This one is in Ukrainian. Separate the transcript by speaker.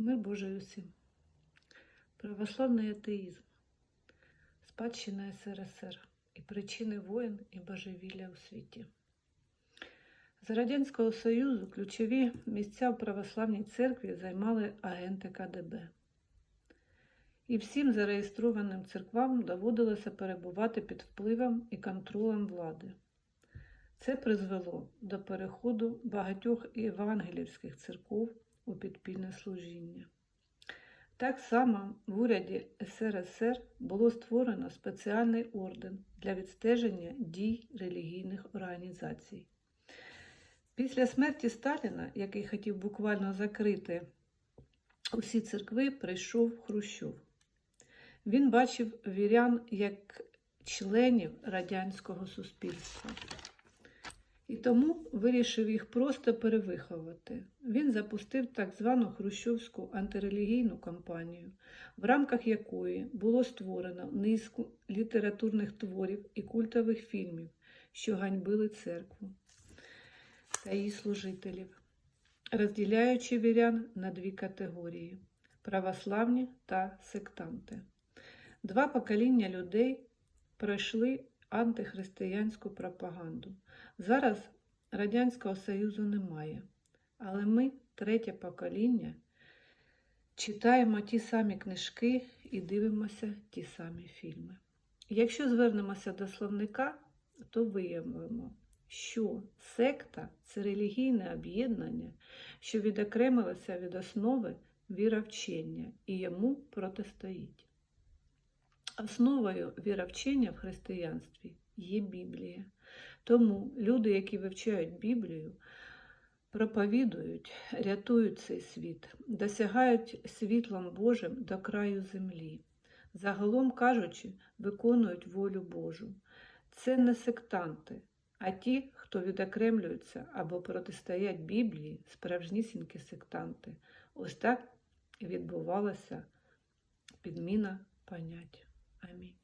Speaker 1: Мир Божий усім. Православний атеїзм, спадщина СРСР і причини воєн і божевілля у світі. За Радянського Союзу ключові місця в православній церкві займали агенти КДБ. І всім зареєстрованим церквам доводилося перебувати під впливом і контролем влади. Це призвело до переходу багатьох євангелівських церков у підпільне служіння. Так само в уряді СРСР було створено спеціальний орден для відстеження дій релігійних організацій. Після смерті Сталіна, який хотів буквально закрити усі церкви, прийшов Хрущов. Він бачив вірян як членів радянського суспільства. І тому вирішив їх просто перевиховати. Він запустив так звану Хрущовську антирелігійну кампанію, в рамках якої було створено низку літературних творів і культових фільмів, що ганьбили церкву та її служителів, розділяючи вірян на дві категорії православні та сектанти. Два покоління людей пройшли антихристиянську пропаганду. Зараз Радянського Союзу немає, але ми, третє покоління, читаємо ті самі книжки і дивимося ті самі фільми. Якщо звернемося до словника, то виявимо, що секта це релігійне об'єднання, що відокремилося від основи віровчення і йому протистоїть. Основою віровчення в християнстві є Біблія. Тому люди, які вивчають Біблію, проповідують, рятують цей світ, досягають світлом Божим до краю землі. Загалом кажучи, виконують волю Божу. Це не сектанти, а ті, хто відокремлюються або протистоять Біблії, справжнісінькі сектанти. Ось так відбувалася підміна понять. I mean,